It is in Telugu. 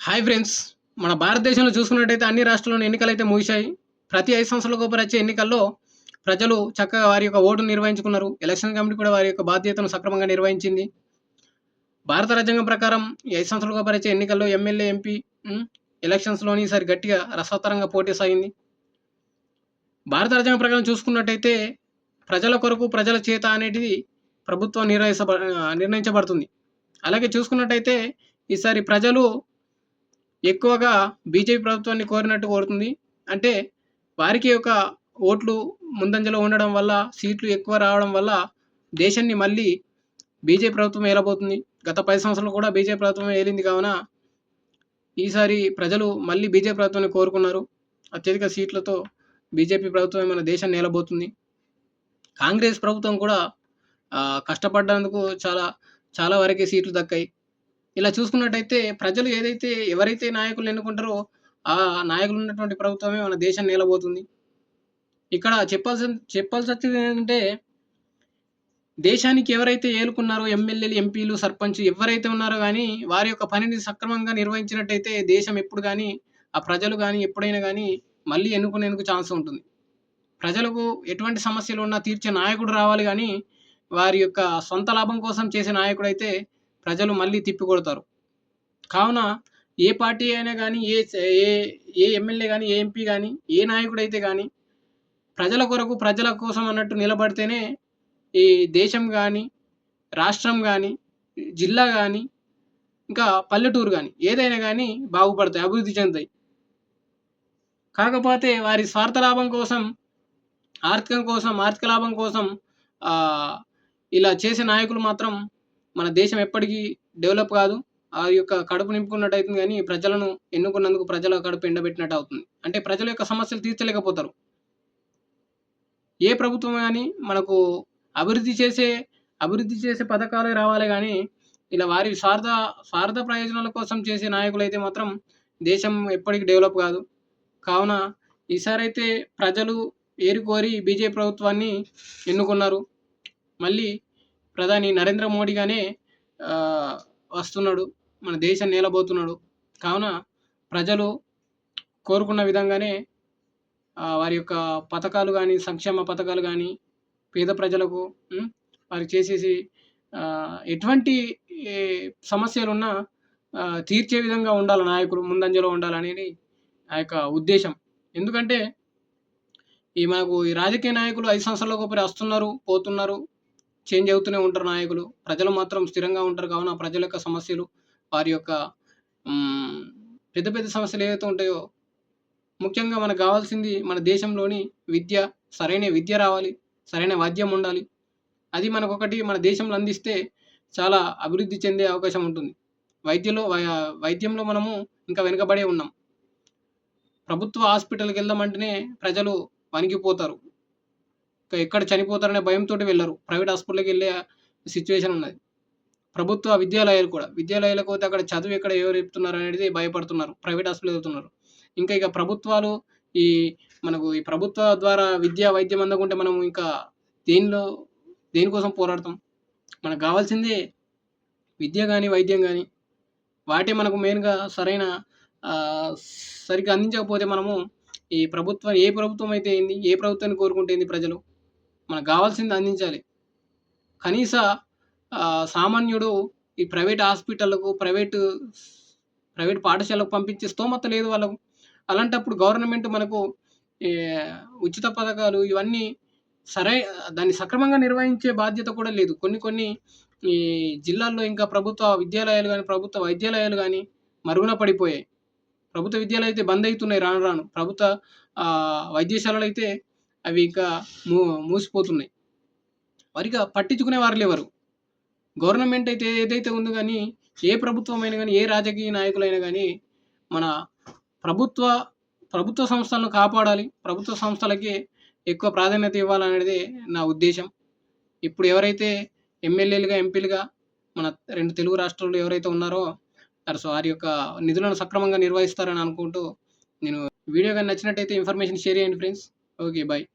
హాయ్ ఫ్రెండ్స్ మన భారతదేశంలో చూసుకున్నట్టయితే అన్ని రాష్ట్రాల్లోని ఎన్నికలు అయితే ముగిశాయి. ప్రతి ఐదు సంవత్సరాలకు ఒకరు వచ్చే ఎన్నికల్లో ప్రజలు చక్కగా వారి యొక్క ఓటును నిర్వహించుకున్నారు. ఎలక్షన్ కమిటీ కూడా వారి యొక్క బాధ్యతను సక్రమంగా నిర్వహించింది. భారత రాజ్యాంగం ప్రకారం ఐదు సంవత్సరాలకు ఒకరు వచ్చే ఎన్నికల్లో ఎమ్మెల్యే ఎంపీ ఎలక్షన్స్లోని ఈసారి గట్టిగా రసవత్తరంగా పోటీ సాగింది భారత రాజ్యాంగం ప్రకారం చూసుకున్నట్టయితే ప్రజల కొరకు ప్రజల చేత అనేది ప్రభుత్వం నిర్ణయించబ నిర్ణయించబడుతుంది. అలాగే చూసుకున్నట్టయితే ఈసారి ప్రజలు ఎక్కువగా బీజేపీ ప్రభుత్వాన్ని కోరినట్టు కోరుతుంది. అంటే వారికి ఒక ఓట్లు ముందంజలో ఉండడం వల్ల సీట్లు ఎక్కువ రావడం వల్ల దేశాన్ని మళ్ళీ బీజేపీ ప్రభుత్వం ఏలబోతుంది. గత పది సంవత్సరాలు కూడా బీజేపీ ప్రభుత్వం ఏలింది కావున ఈసారి ప్రజలు మళ్ళీ బీజేపీ ప్రభుత్వాన్ని కోరుకున్నారు. అత్యధిక సీట్లతో బీజేపీ ప్రభుత్వం మన దేశాన్ని ఏలబోతుంది. కాంగ్రెస్ ప్రభుత్వం కూడా కష్టపడ్డందుకు చాలా చాలా వరకే సీట్లు దక్కాయి. ఇలా చూసుకున్నట్టయితే ప్రజలు ఏదైతే ఎవరైతే నాయకులు ఎన్నుకుంటారో ఆ నాయకులు ఉన్నటువంటి ప్రభుత్వమే మన దేశం నిలబోతుంది. ఇక్కడ చెప్పాల్సి చెప్పాల్సి వచ్చింది ఏంటంటే దేశానికి ఎవరైతే ఏలుకున్నారో ఎమ్మెల్యేలు ఎంపీలు సర్పంచ్ ఎవరైతే ఉన్నారో కానీ వారి యొక్క పనిని సక్రమంగా నిర్వహించినట్టయితే దేశం ఎప్పుడు కానీ ఆ ప్రజలు కానీ ఎప్పుడైనా కానీ మళ్ళీ ఎన్నుకునేందుకు ఛాన్స్ ఉంటుంది. ప్రజలకు ఎటువంటి సమస్యలు ఉన్నా తీర్చే నాయకుడు రావాలి కానీ వారి యొక్క సొంత లాభం కోసం చేసే నాయకుడు అయితే ప్రజలు మళ్ళీ తిప్పికొడతారు. కావున ఏ పార్టీ అయినా కానీ ఏ ఏ ఏ ఎమ్మెల్యే కానీ ఏ ఎంపీ కానీ ఏ నాయకుడు అయితే కానీ ప్రజల కొరకు ప్రజల కోసం అన్నట్టు నిలబడితేనే ఈ దేశం కానీ రాష్ట్రం కానీ జిల్లా కానీ ఇంకా పల్లెటూరు కానీ ఏదైనా కానీ బాగుపడతాయి అభివృద్ధి చెందుతాయి. కాకపోతే వారి స్వార్థ లాభం కోసం ఆర్థికం కోసం ఆర్థిక లాభం కోసం ఇలా చేసే నాయకులు మాత్రం మన దేశం ఎప్పటికీ డెవలప్ కాదు. ఆ యొక్క కడుపు నింపుకున్నట్టు అవుతుంది కానీ ప్రజలను ఎన్నుకున్నందుకు ప్రజల కడుపు ఎండబెట్టినట్టు అవుతుంది. అంటే ప్రజల యొక్క సమస్యలు తీర్చలేకపోతారు. ఏ ప్రభుత్వం కానీ మనకు అభివృద్ధి చేసే అభివృద్ధి చేసే పథకాలు రావాలి కానీ ఇలా వారి స్వార్థ స్వార్థ ప్రయోజనాల కోసం చేసే నాయకులు అయితే మాత్రం దేశం ఎప్పటికీ డెవలప్ కాదు. కావున ఈసారి అయితే ప్రజలు ఏరుకోరి బీజేపీ ప్రభుత్వాన్ని ఎన్నుకున్నారు. మళ్ళీ ప్రధాని నరేంద్ర మోడీగానే వస్తున్నాడు. మన దేశం నేలబోతున్నాడు. కావున ప్రజలు కోరుకున్న విధంగానే వారి యొక్క పథకాలు కానీ సంక్షేమ పథకాలు కానీ పేద ప్రజలకు వారు చేసేసి ఎటువంటి సమస్యలున్నా తీర్చే విధంగా ఉండాలి నాయకులు ముందంజలో ఉండాలనేది ఆ యొక్క ఉద్దేశం. ఎందుకంటే ఈ మనకు ఈ రాజకీయ నాయకులు ఐదు సంవత్సరాలకు ఒకరి వస్తున్నారు పోతున్నారు. చేంజ్ అవుతూనే ఉంటారు నాయకులు. ప్రజలు మాత్రం స్థిరంగా ఉంటారు కావున ప్రజల యొక్క సమస్యలు వారి యొక్క పెద్ద పెద్ద సమస్యలు ఏవైతే ఉంటాయో ముఖ్యంగా మనకు కావాల్సింది మన దేశంలోని విద్య సరైన విద్య రావాలి సరైన వైద్యం ఉండాలి. అది మనకు ఒకటి మన దేశంలో అందిస్తే చాలా అభివృద్ధి చెందే అవకాశం ఉంటుంది. వైద్యలో వై- వైద్యంలో మనము ఇంకా వెనుకబడే ఉన్నాం. ప్రభుత్వ హాస్పిటల్కి వెళ్దామంటేనే ప్రజలు వణికిపోతారు. ఎక్కడ చనిపోతారనే భయంతో వెళ్ళరు. ప్రైవేట్ హాస్పిటల్కి వెళ్ళే సిచ్యువేషన్ ఉన్నది. ప్రభుత్వ విద్యాలయాలు కూడా. విద్యాలయాలకు పోతే అక్కడ చదువు ఎక్కడ ఎవరు చెప్తున్నారు అనేది భయపడుతున్నారు. ప్రైవేట్ హాస్పిటల్ వెళ్తున్నారు. ఇంకా ఇక ప్రభుత్వాలు ఈ మనకు ఈ ప్రభుత్వ ద్వారా విద్య వైద్యం అందకుంటే మనం ఇంకా దేనిలో దేనికోసం పోరాడతాం? మనకు కావాల్సిందే విద్య కానీ వైద్యం కానీ వాటే మనకు మెయిన్గా సరైన సరిగ్గా అందించకపోతే మనము ఈ ప్రభుత్వం ఏ ప్రభుత్వం అయితే ఏంది ఏ ప్రభుత్వాన్ని కోరుకుంటేంది ప్రజలు? మనకు కావాల్సింది అందించాలి. కనీస సామాన్యుడు ఈ ప్రైవేట్ హాస్పిటళ్ళకు ప్రైవేటు ప్రైవేట్ పాఠశాలకు పంపించే స్తోమత లేదు వాళ్ళకు. అలాంటప్పుడు గవర్నమెంట్ మనకు ఉచిత పథకాలు ఇవన్నీ సరే దాన్ని సక్రమంగా నిర్వహించే బాధ్యత కూడా లేదు. కొన్ని కొన్ని ఈ జిల్లాల్లో ఇంకా ప్రభుత్వ విద్యాలయాలు కానీ ప్రభుత్వ వైద్యాలయాలు కానీ మరుగున పడిపోయాయి. ప్రభుత్వ విద్యాలయాలు అయితే బంద్ అవుతున్నాయి రాను రాను. ప్రభుత్వ వైద్యశాలలు అయితే అవి ఇంకా మూ మూసిపోతున్నాయి. వారిగా పట్టించుకునే వారు లేవరు. గవర్నమెంట్ అయితే ఏదైతే ఉందో కానీ ఏ ప్రభుత్వం అయినా కానీ ఏ రాజకీయ నాయకులైనా కానీ మన ప్రభుత్వ ప్రభుత్వ సంస్థలను కాపాడాలి. ప్రభుత్వ సంస్థలకి ఎక్కువ ప్రాధాన్యత ఇవ్వాలనేది నా ఉద్దేశం. ఇప్పుడు ఎవరైతే ఎమ్మెల్యేలుగా ఎంపీలుగా మన రెండు తెలుగు రాష్ట్రాల్లో ఎవరైతే ఉన్నారో సో వారి యొక్క నిధులను సక్రమంగా నిర్వహిస్తారని అనుకుంటూ నేను వీడియో కానీ నచ్చినట్టయితే ఇన్ఫర్మేషన్ షేర్ చేయండి ఫ్రెండ్స్. Okay, bye.